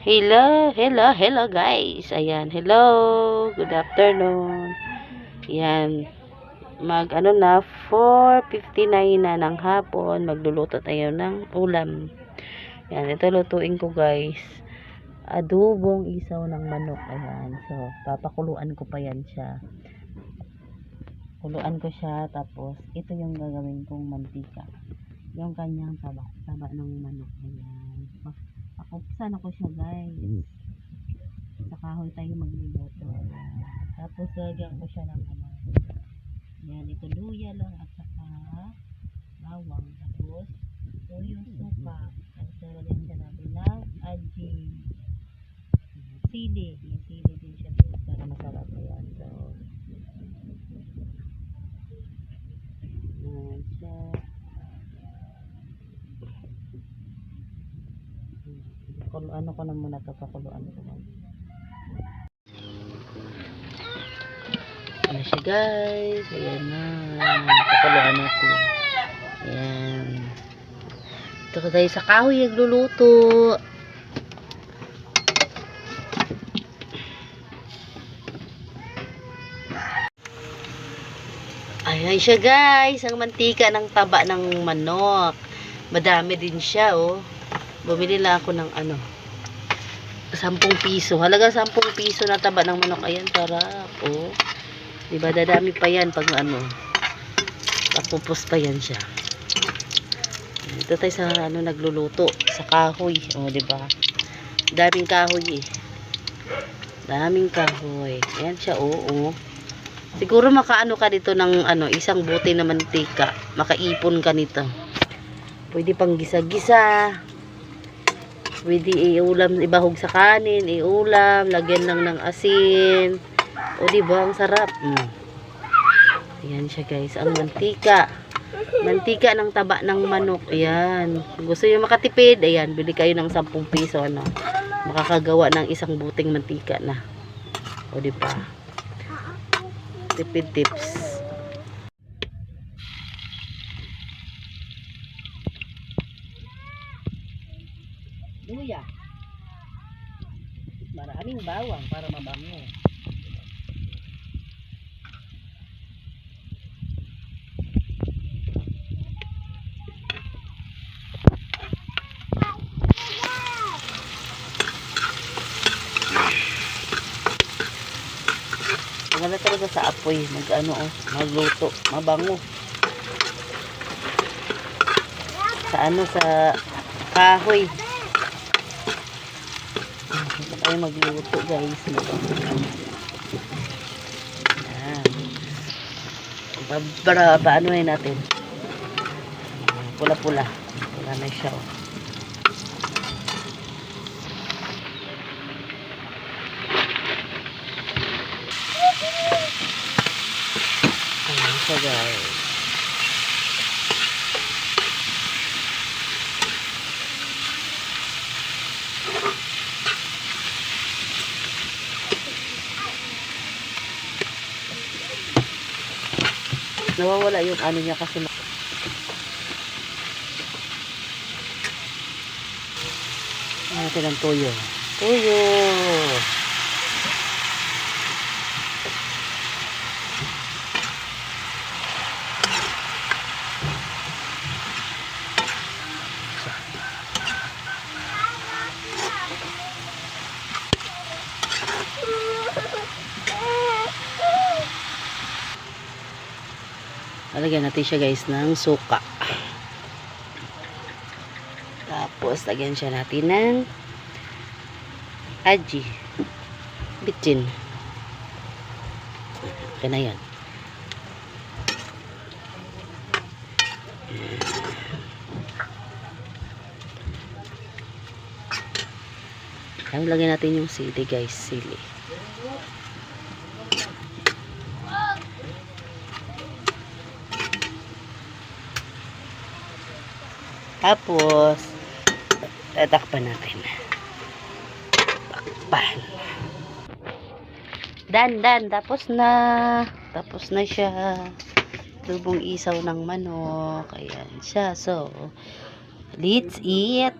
Hello, hello, hello guys. Ayan, hello. Good afternoon. Ayan. Mag ano na 4:59 na ng hapon, magluluto tayo ng ulam. Ayan, ito lutuin ko guys. Adobong isaw ng manok. Ayan. So, papakuluan ko pa yan siya. Kuluan ko siya tapos ito yung gagawin kong mantika. Yung kanyang taba, taba ng manok. Ayan. Pakupsan ako siya guys. Sa kahoy tayo magluluto. Tapos lagyan ko siya ng ano. Yan, ito luya lang at saka bawang. Tapos toyo suka. Tapos lalagyan siya natin ng aji. Sili. May sili din siya guys para masarap. Ayan. So, yan siya. Kulo, ano ko na muna ito, pakuluan ko lang. Ayan siya guys. Ayan na. Pakuluan natin. Ayan. Ito ko tayo sa kahoy nagluluto. Ayan siya guys. Ang mantika ng taba ng manok. Madami din siya oh. Bumili lang ako ng ano. 10 piso. Halaga 10 piso na taba ng manok. Ayan, sarap. Oh. Diba, dadami pa yan pag ano. Papupos pa yan siya. Ito tayo sa ano nagluluto. Sa kahoy. Oh, diba? Daming kahoy eh. Daming kahoy. Ayan siya, oo. Oh, Siguro makaano ka dito ng ano, isang bote na mantika. Makaipon ka nito. Pwede pang gisa-gisa. Pwede iulam, ibahog sa kanin, iulam, lagyan lang ng asin. O di ba ang sarap. Mm. Ayan siya guys, ang mantika. Mantika ng taba ng manok. Ayan. Kung gusto niyo makatipid, ayan, bili kayo ng 10 piso ano. Makakagawa ng isang buting mantika na. O di ba? Tipid tips. Luya. Maraming bawang para mabango. Maganda talaga sa apoy, mag ano oh, magluto, mabango. Sa ano sa kahoy. Tayo magluto guys. Ayan. Babara, paano yun natin? Pula-pula. Pula na siya. Oh. Ayan siya guys. Nawawala yung ano niya kasi Ano natin ang tuyo. Tuyo! Lalagyan natin siya guys ng suka. Tapos, lagyan siya natin ng aji. Bitchin. Okay na yan. Lagyan natin yung sili guys. Sili. Tapos, tatakpan natin. Takpan. Dan, dan. Tapos na. Tapos na siya. Lubong isaw ng manok. Ayan siya. So, let's eat.